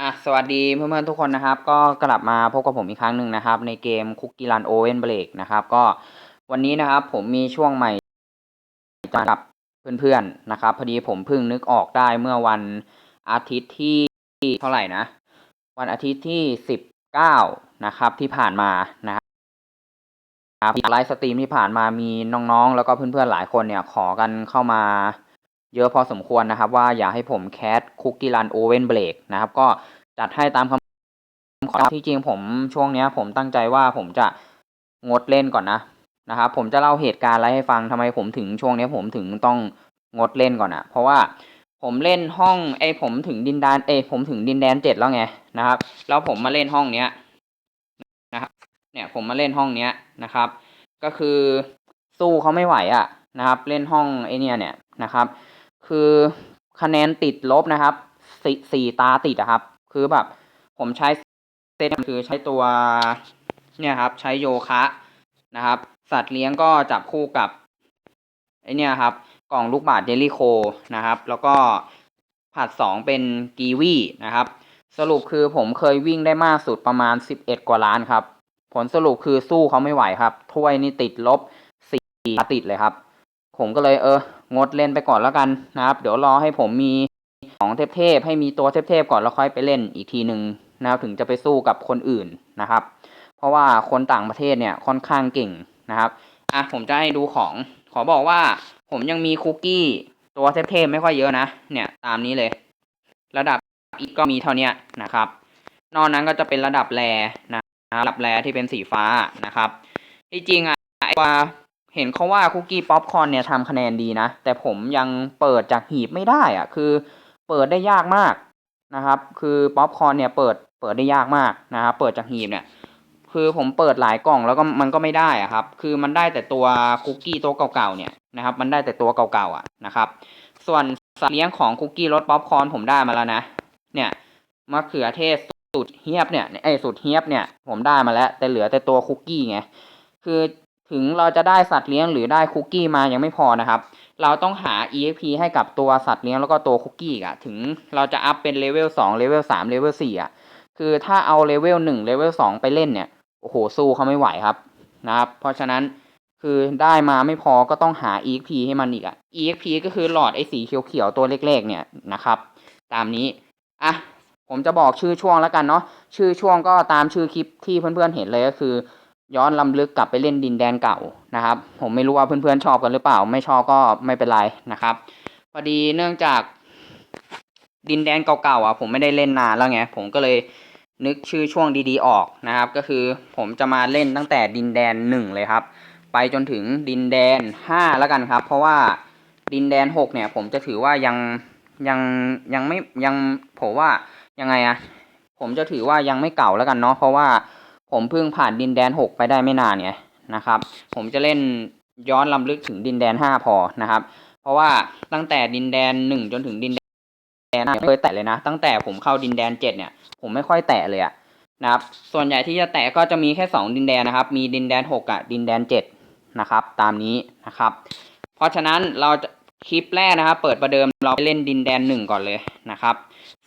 อะสวัสดีเพื่อนๆทุกคนนะครับ ก็กลับมาพบกับผมอีกครั้งหนึ่งนะครับ ในเกมคุกกี้รันโอเวนเบรกนะครับก็วันนี้นะครับผมมีช่วงใหม่จะกับเพื่อนๆนะครับ พอดีผมเพิ่งนึกออกได้เมื่อวันอาทิตย์ที่เท่าไหร่นะ วันอาทิตย์ที่สิบเก้านะครับที่ผ่านมานะครับไลฟ์สตรีมที่ผ่านมามีน้องๆ แล้วก็เพื่อนๆหลายคนเนี่ยขอกันเข้ามา เยอะพอสมควรนะครับ ว่าอยากให้ผมแคสคุกกี้รันโอเวนเบรกนะครับ ก็จัดให้ตามคำขอที่จริงผมช่วงเนี้ย ผมตั้งใจว่าผมจะงดเล่นก่อนนะนะครับ ผมจะเล่าเหตุการณ์อะไรให้ฟังทำไมผมถึงช่วงเนี้ยผมถึงต้องงดเล่นก่อนอะเพราะว่าผมเล่นห้องไอผมถึงดินแดนเอผมถึงดินแดนเจ็ดแล้วไงนะครับ แล้วผมมาเล่นห้องเนี้ยนะครับเนี่ยผมมาเล่นห้องเนี้ยนะครับ ก็คือสู้เขาไม่ไหวอะนะครับ เล่นห้องไอเนี้ยเนี่ยนะครับ คือคะแนนติดลบนะครับสสี่ตาติดอะครับ คือแบบ ผมใช้เซตคือใช้ตัวเนี่ยครับ ใช้โยคะนะครับ สัตว์เลี้ยงก็จับคู่กับไอเนี่ยครับ กล่องลูกบาศก์เจลลี่โคนะครับ แล้วก็ผัดสองเป็นกีวีนะครับ สรุปคือผมเคยวิ่งได้มากสุดประมาณสิบเอ็ดกว่าล้านครับ ผลสรุปคือสู้เขาไม่ไหวครับ ถ้วยนี่ติดลบสี่ตาติดเลยครับ ผมก็เลยเอองดเล่นไปก่อนแล้วกันนะครับ เดี๋ยวรอให้ผมมีของเทพๆให้มีตัวเทพๆก่อนแล้วค่อยไปเล่นอีกทีหนึ่งนะครับถึงจะไปสู้กับคนอื่นนะครับ เพราะว่าคนต่างประเทศเนี่ยค่อนข้างเก่งนะครับอะผมจะให้ดูของขอบอกว่าผมยังมีคุกกี้ตัวเทพๆไม่ค่อยเยอะนะ เนี่ยตามนี้เลย ระดับอีกก็มีเท่านี้นะครับ นอกนั้นก็จะเป็นระดับแรนะระดับแรที่เป็นสีฟ้านะครับที่จริงอะไอ้ตัว เห็นเขาว่าคุกกี้ป๊อปคอนเนี่ยทำคะแนนดีนะ แต่ผมยังเปิดจากหีบไม่ได้อะคือเปิดได้ยากมากนะครับ คือป๊อปคอนเนี่ยเปิดเปิดได้ยากมากนะครับเปิดจากหีบเนี่ย คือผมเปิดหลายกล่องแล้วก็มันก็ไม่ได้อะครับ คือมันได้แต่ตัวคุกกี้ตัวเก่าๆเนี่ยนะครับ มันได้แต่ตัวเก่าๆอะนะครับ ส่วนสัตว์เลี้ยงของคุกกี้รสป๊อปคอนผมได้มาแล้วนะ เนี่ยมะเขือเทศสุดเฮียบเนี่ยไอ้สุดเฮียบเนี่ยผมได้มาแล้ว แต่เหลือแต่ตัวคุกกี้ไงคือ ถึงเราจะได้สัตว์เลี้ยงหรือได้คุกกี้มายังไม่พอนะครับ เราต้องหา EXP ให้กับตัวสัตว์เลี้ยงแล้วก็ตัวคุกกี้อะ ถึงเราจะอัพเป็นเลเวลสองเลเวลสามเลเวลสี่อะ คือถ้าเอาเลเวลหนึ่งเลเวลสองไปเล่นเนี่ย โอ้โห สู้เขาไม่ไหวครับนะครับ เพราะฉะนั้นคือได้มาไม่พอก็ต้องหา EXP ให้มันอีกอะ EXP ก็คือหลอดไอ้สีเขียวๆตัวเล็กๆเนี่ยนะครับ ตามนี้ อะ ผมจะบอกชื่อช่วงแล้วกันเนาะ ชื่อช่วงก็ตามชื่อคลิปที่เพื่อนๆเห็นเลยก็คือ ย้อนลำลึกกลับไปเล่นดินแดนเก่านะครับ ผมไม่รู้ว่าเพื่อนๆชอบกันหรือเปล่า ไม่ชอบก็ไม่เป็นไรนะครับ พอดีเนื่องจากดินแดนเก่าๆอะผมไม่ได้เล่นนานแล้วไงผมก็เลยนึกชื่อช่วงดีๆออกนะครับ ก็คือผมจะมาเล่นตั้งแต่ดินแดนหนึ่งเลยครับ ไปจนถึงดินแดนห้าแล้วกันครับ เพราะว่าดินแดนหกเนี่ย ผมจะถือว่ายังยังยังไม่ยังผมว่ายังไงอะผมจะถือว่ายังไม่เก่าแล้วกันเนาะเพราะว่า ผมเพิ่งผ่านดินแดนหกไปได้ไม่นานไงนะครับ ผมจะเล่นย้อนลำลึกถึงดินแดนห้าพอนะครับ เพราะว่าตั้งแต่ดินแดนหนึ่งจนถึงดินแดนไม่เคยแตะเลยนะ ตั้งแต่ผมเข้าดินแดนเจ็ดเนี่ย ผมไม่ค่อยแตะเลยอะนะครับ ส่วนใหญ่ที่จะแตะก็จะมีแค่สองดินแดนนะครับ มีดินแดนหกกับดินแดนเจ็ดนะครับ ตามนี้นะครับ เพราะฉะนั้นเราจะคลิปแรกนะครับ เปิดประเดิมเราไปเล่นดินแดนหนึ่งก่อนเลยนะครับ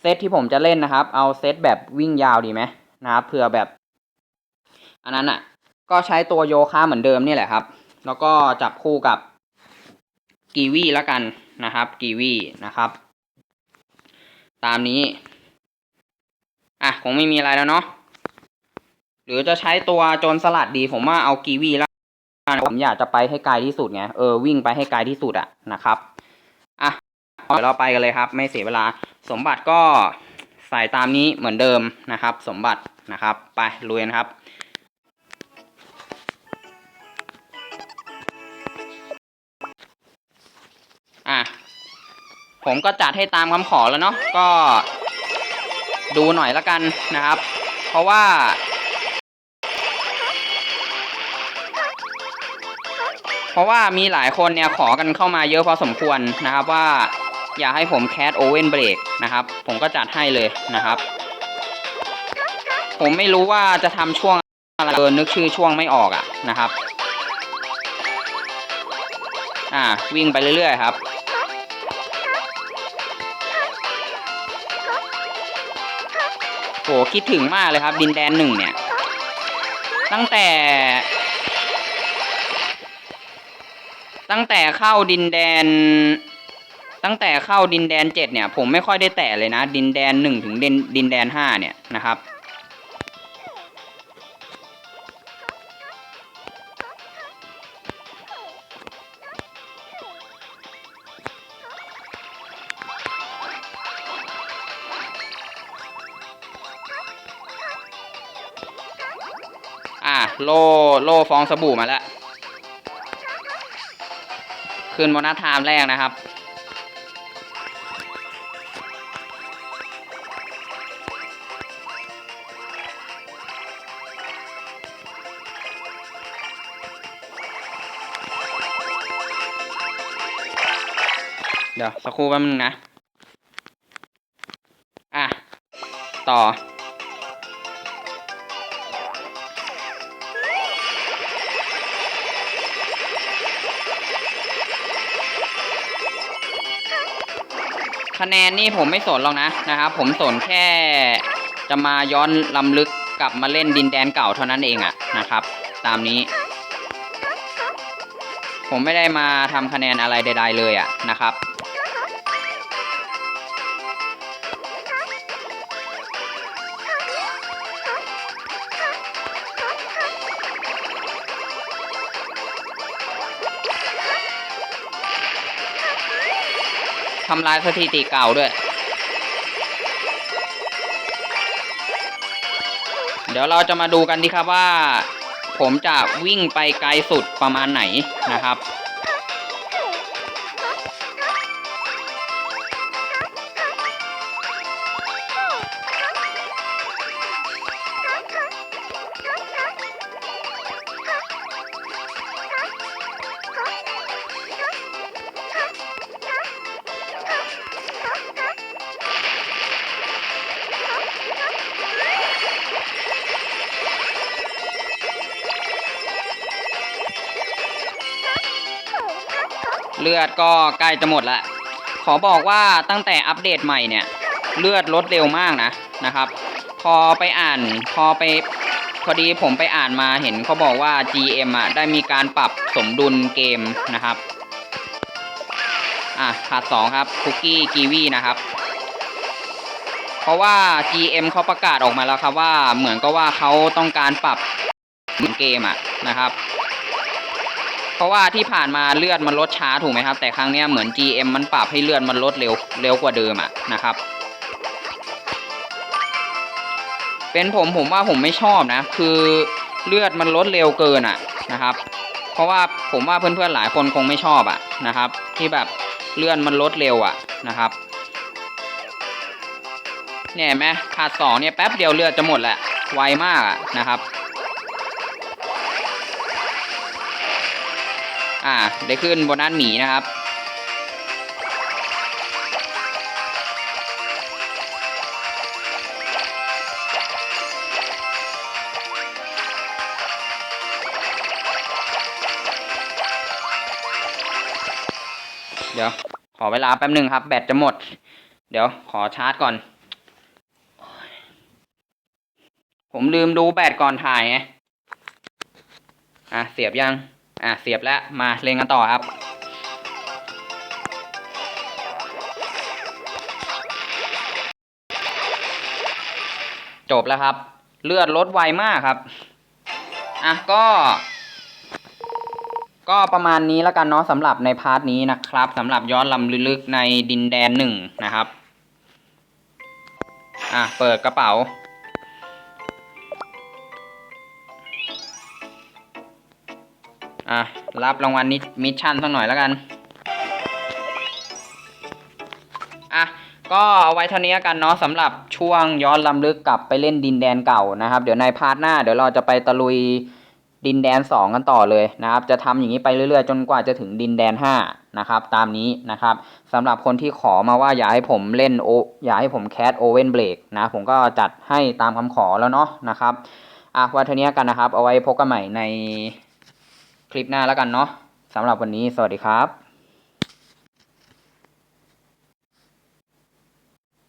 เซตที่ผมจะเล่นนะครับ เอาเซตแบบวิ่งยาวดีไหมนะครับเผื่อแบบ อันนั้นอะ ก็ใช้ตัวโยคะเหมือนเดิมนี่แหละครับ แล้วก็จับคู่กับกีวีแล้วกันนะครับกีวีนะครับ ตามนี้ อะคงไม่มีอะไรแล้วเนาะหรือจะใช้ตัวโจรสลัดดี ผมว่าเอากีวีแล้วผมอยากจะไปให้ไกลที่สุดไงเออวิ่งไปให้ไกลที่สุดอะนะครับอะเดี๋ยวเราไปกันเลยครับ ไม่เสียเวลา สมบัติก็ใส่ตามนี้เหมือนเดิมนะครับ สมบัตินะครับ ไปลุยกันครับ ผมก็จัดให้ตามคำขอแล้วเนาะก็ดูหน่อยละกันนะครับ เพราะว่า เพราะว่ามีหลายคนเนี่ยขอกันเข้ามาเยอะพอสมควรนะครับว่าอยากให้ผมแคสโอเว่นเบรกนะครับ ผมก็จัดให้เลยนะครับ ผมไม่รู้ว่าจะทำช่วงอะไรเออนึกชื่อช่วงไม่ออกอะนะครับ อ่าวิ่งไปเรื่อยๆครับ คิดถึงมากเลยครับ ดินแดนหนึ่งเนี่ย ตั้งแต่ ตั้งแต่เข้าดินแดน ตั้งแต่เข้าดินแดนเจ็ดเนี่ย ผมไม่ค่อยได้แตะเลยนะ ดินแดนหนึ่งถึงดินดินแดนห้าเนี่ยนะครับ โลโลฟองสบู่มาแล้ว คืนโบนัสไทม์แรกนะครับ เดี๋ยวสักครู่แป๊บนึงนะ อะ ต่อ คะแนนนี่ผมไม่สนหรอกนะนะครับ ผมสนแค่จะมาย้อนลำลึกกลับมาเล่นดินแดนเก่าเท่านั้นเองอะนะครับ ตามนี้ ผมไม่ได้มาทำคะแนนอะไรใด ๆ เลยอะนะครับ ทำลายสถิติเก่าด้วย เดี๋ยวเราจะมาดูกันดีครับว่า ผมจะวิ่งไปไกลสุดประมาณไหนนะครับ เลือดก็ใกล้จะหมดล้วขอบอกว่าตั้งแต่อัปเดตใหม่เนี่ยเลือดลดเร็วมากนะนะครับ พอไปอ่านพอไปพอดีผมไปอ่านมาเห็นเขาบอกว่า GM อะได้มีการปรับสมดุลเกมนะครับอะขาดสองครับคุกกี้กีวีนะครับ เพราะว่า GM เขาประกาศออกมาแล้วครับว่าเหมือนก็ว่าเขาต้องการปรับเกมอะนะครับ เพราะว่าที่ผ่านมาเลือดมันลดช้าถูกไหมครับ แต่ครั้งนี้เหมือน GM มันปรับให้เลือดมันลดเร็วเร็วกว่าเดิมอะนะครับ เป็นผมผมว่าผมไม่ชอบนะ คือเลือดมันลดเร็วเกินอะนะครับ เพราะว่าผมว่าเพื่อนๆหลายคนคงไม่ชอบอะนะครับ ที่แบบเลือดมันลดเร็วอะนะครับเนี่ยเห็นไหมขาดสองเนี่ยแป๊บเดียวเลือดจะหมดแหละไวมากอะนะครับ อ่า ได้ขึ้นโบนัสหมีนะครับ เดี๋ยว ขอเวลาแป๊บหนึ่งครับ แบตจะหมด เดี๋ยวขอชาร์จก่อน ผมลืมดูแบตก่อนถ่ายไง อะ เสียบยัง อะเสียบแล้วมาเล่นกันต่อครับจบแล้วครับ เลือดลดไวมากครับ อะก็ ก็ประมาณนี้แล้วกันเนาะสำหรับในพาร์ทนี้นะครับสำหรับย้อนลำลึกในดินแดนหนึ่งนะครับ อะเปิดกระเป๋า อะ รับรางวัลนิมิชชั่นสักหน่อยแล้วกัน อะ ก็เอาไว้เท่านี้กันเนาะสำหรับช่วงย้อนลำลึกกลับไปเล่นดินแดนเก่านะครับ เดี๋ยวในพาร์ทหน้าเดี๋ยวเราจะไปตะลุยดินแดน 2 กันต่อเลยนะครับ จะทำอย่างนี้ไปเรื่อยๆ จนกว่าจะถึงดินแดน 5 นะครับ ตามนี้นะครับสำหรับคนที่ขอมาว่าอยากให้ผมเล่นโออยากให้ผมแคสโอเว่นเบรกนะ ผมก็จัดให้ตามคำขอแล้วเนาะนะครับอะไว้เท่านี้กันนะครับ เอาไว้พบกันใหม่ใน คลิปหน้าแล้วกันเนาะสำหรับวันนี้สวัสดีครับ